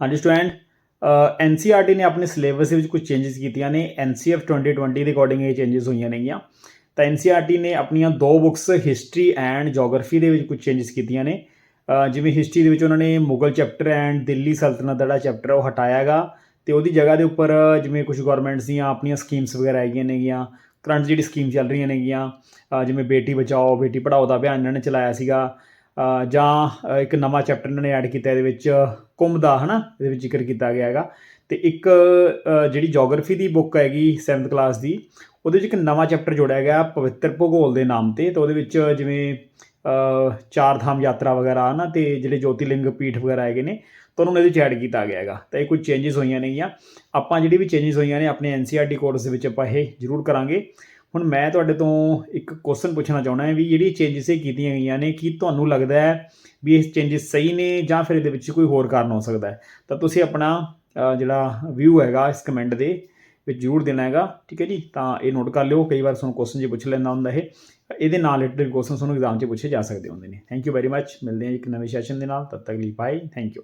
ਹਾਂਜੀ student NCERT ਨੇ ਆਪਣੇ ਸਿਲੇਬਸ ਦੇ ਵਿੱਚ ਕੁਝ ਚੇਂਜਸ ਕੀਤੀਆਂ ਨੇ। ਐਨਸੀਐਫ 2020 ਦੇ ਅਕੋਰਡਿੰਗ ਇਹ ਚੇਂਜਸ ਹੋਈਆਂ ਨੇਗੀਆਂ। ਤਾਂ ਐਨਸੀਆਰਟੀ ਨੇ ਆਪਣੀਆਂ ਦੋ ਬੁੱਕਸ ਹਿਸਟਰੀ ਐਂਡ ਜੀਓਗ੍ਰਾਫੀ ਦੇ ਵਿੱਚ ਕੁਝ ਚੇਂਜਸ ਕੀਤੀਆਂ ਨੇ। ਜਿਵੇਂ ਹਿਸਟਰੀ ਦੇ ਵਿੱਚ ਉਹਨਾਂ ਨੇ ਮੁਗਲ ਚੈਪਟਰ ਐਂਡ ਦਿੱਲੀ ਸਲਤਨਤ ਦਾ ਜਿਹੜਾ ਚੈਪਟਰ ਉਹ ਹਟਾਇਆਗਾ। ਤੇ ਉਹਦੀ ਜਗ੍ਹਾ ਦੇ ਉੱਪਰ ਜਿਵੇਂ ਕੁਝ ਗਵਰਨਮੈਂਟਸ ਦੀਆਂ ਆਪਣੀਆਂ ਸਕੀਮਸ ਵਗੈਰਾ ਹੈਗੀਆਂ ਨੇਗੀਆਂ, ਕਰੰਟ ਜਿਹੜੀ ਸਕੀਮ ਚੱਲ ਰਹੀਆਂ ਨੇਗੀਆਂ ਜਿਵੇਂ ਬੇਟੀ ਬਚਾਓ, ਬੇਟੀ ਪੜਾਓ ਦਾ ਅਭਿਆਨ ਇਹਨਾਂ ਨੇ ਚਲਾਇਆ ਸੀਗਾ। ਜਾਂ ਇੱਕ ਨਵਾਂ ਚੈਪਟਰ ਇਹਨਾਂ ਨੇ ਐਡ ਕੀਤਾ ਇਹਦੇ ਵਿੱਚ, ਕੁੰਭ ਦਾ, ਹਨਾ? ਇਹਦੇ ਵਿੱਚ ਜ਼ਿਕਰ ਕੀਤਾ ਗਿਆ ਹੈਗਾ। ਤੇ ਇੱਕ ਜਿਹੜੀ ਜੀਓਗ੍ਰਾਫੀ ਦੀ ਬੁੱਕ ਹੈਗੀ 7th ਕਲਾਸ ਦੀ, ਉਹਦੇ ਵਿੱਚ ਇੱਕ ਨਵਾਂ ਚੈਪਟਰ ਜੋੜਿਆ ਗਿਆ ਪਵਿੱਤਰ ਭੂਗੋਲ ਦੇ ਨਾਮ ਤੇ। ਤੇ ਉਹਦੇ ਵਿੱਚ ਜਿਵੇਂ ਚਾਰ ਧਾਮ ਯਾਤਰਾ ਵਗੈਰਾ, ਹਨਾ? ਤੇ ਜਿਹੜੇ ਜੋਤੀਲਿੰਗ ਪੀਠ ਵਗੈਰਾ ਹੈਗੇ ਨੇ, ਤਾਂ ਉਹਨਾਂ ਨੂੰ ਇਹਦੇ 'ਚ ਐਡ ਕੀਤਾ ਗਿਆ ਹੈਗਾ। ਤਾਂ ਇਹ ਕੁਝ ਚੇਂਜਸ ਹੋਈਆਂ ਨੇਗੀਆਂ। ਆਪਾਂ ਜਿਹੜੀ ਵੀ ਚੇਂਜਸ ਹੋਈਆਂ ਨੇ, ਆਪਣੇ ਐਨਸੀਆਰਟੀ ਕੋਰਸ ਦੇ ਵਿੱਚ ਆਪਾਂ ਇਹ ਜ਼ਰੂਰ ਕਰਾਂਗੇ। ਹੁਣ ਮੈਂ ਤੁਹਾਡੇ ਤੋਂ ਇੱਕ ਕੁਐਸਚਨ ਪੁੱਛਣਾ ਚਾਹੁੰਦਾ ਹਾਂ ਵੀ ਜਿਹੜੀ ਚੇਂਜਸ ਇਹ ਕੀਤੀਆਂ ਗਈਆਂ ਨੇ, ਕੀ ਤੁਹਾਨੂੰ ਲੱਗਦਾ ਹੈ ਵੀ ਇਹ ਚੇਂਜਸ ਸਹੀ ਨੇ ਜਾਂ ਫਿਰ ਇਹਦੇ ਵਿੱਚ ਕੋਈ ਹੋਰ ਕਾਰਨ ਹੋ ਸਕਦਾ ਹੈ? ਤਾਂ ਤੁਸੀਂ ਆਪਣਾ ਜਿਹੜਾ ਵਿਊ ਹੈਗਾ ਇਸ ਕਮੈਂਟ ਦੇ ਵਿੱਚ ਜ਼ਰੂਰ ਦੇਣਾ ਹੈਗਾ, ਠੀਕ ਹੈ ਜੀ? ਤਾਂ ਇਹ ਨੋਟ ਕਰ ਲਿਓ, ਕਈ ਵਾਰ ਤੁਹਾਨੂੰ ਕੁਐਸਚਨ ਜੇ ਪੁੱਛ ਲੈਂਦਾ ਹੁੰਦਾ ਇਹ, ਇਹਦੇ ਨਾਲ ਰਿਲੇਟਡ ਕੁਐਸਚਨ ਤੁਹਾਨੂੰ ਐਗਜ਼ਾਮ 'ਚ ਪੁੱਛੇ ਜਾ ਸਕਦੇ ਹੁੰਦੇ ਨੇ। ਥੈਂਕ ਯੂ ਵੈਰੀ ਮੱਚ ਮਿਲਦੇ ਹਾਂ ਇੱਕ ਨਵੇਂ ਸੈਸ਼ਨ ਦੇ ਨਾਲ, ਤਦ ਤੱਕ ਲਈ ਬਾਏ ਥੈਂਕ ਯੂ